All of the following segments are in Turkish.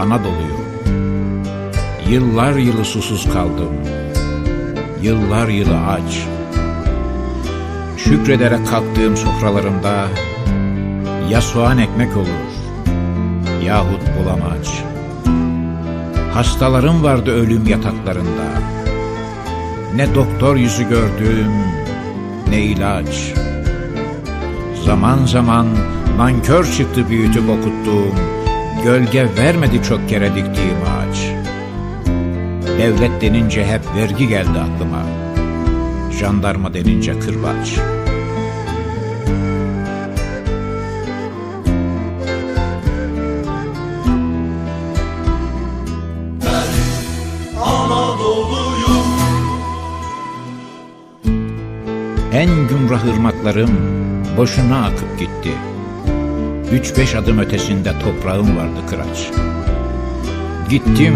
Anadolu'yu. Yıllar yılı susuz kaldım. Yıllar yılı aç. Şükrederek kalktığım sofralarımda ya soğan ekmek olur yahut bulamaç. Hastalarım vardı ölüm yataklarında. Ne doktor yüzü gördüm ne ilaç. Zaman zaman nankör çıktı büyütüp okuttuğum, gölge vermedi çok kere diktiğim ağaç. Devlet denince hep vergi geldi aklıma, jandarma denince kırbaç. En gümrah ırmaklarım boşuna akıp gitti. Üç beş adım ötesinde toprağım vardı kıraç. Gittim,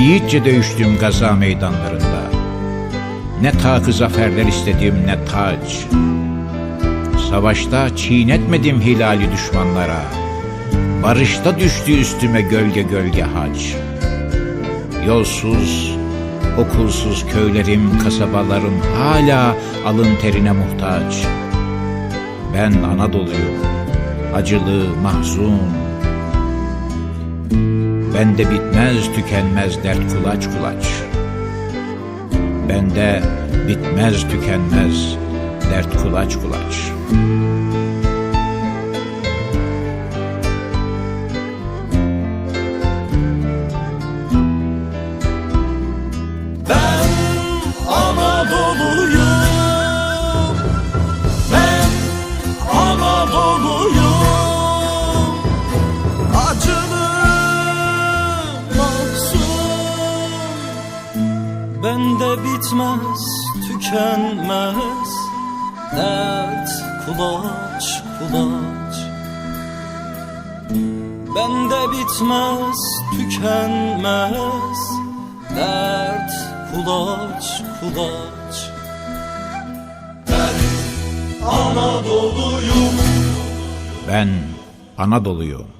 yiğitçe dövüştüm gaza meydanlarında. Ne takı zaferler istedim ne taç. Savaşta çiğnetmedim hilali düşmanlara. Barışta düştü üstüme gölge gölge haç. Yolsuz, okulsuz köylerim, kasabalarım hala alın terine muhtaç. Ben Anadolu'yum, acılı, mahzun. Bende bitmez, tükenmez dert kulaç kulaç. Bende bitmez, tükenmez dert kulaç kulaç. Bende bitmez tükenmez. Dert kulaç kulaç. Bende bitmez tükenmez. Dert kulaç kulaç. Ben Anadolu'yum. Ben Anadolu'yum.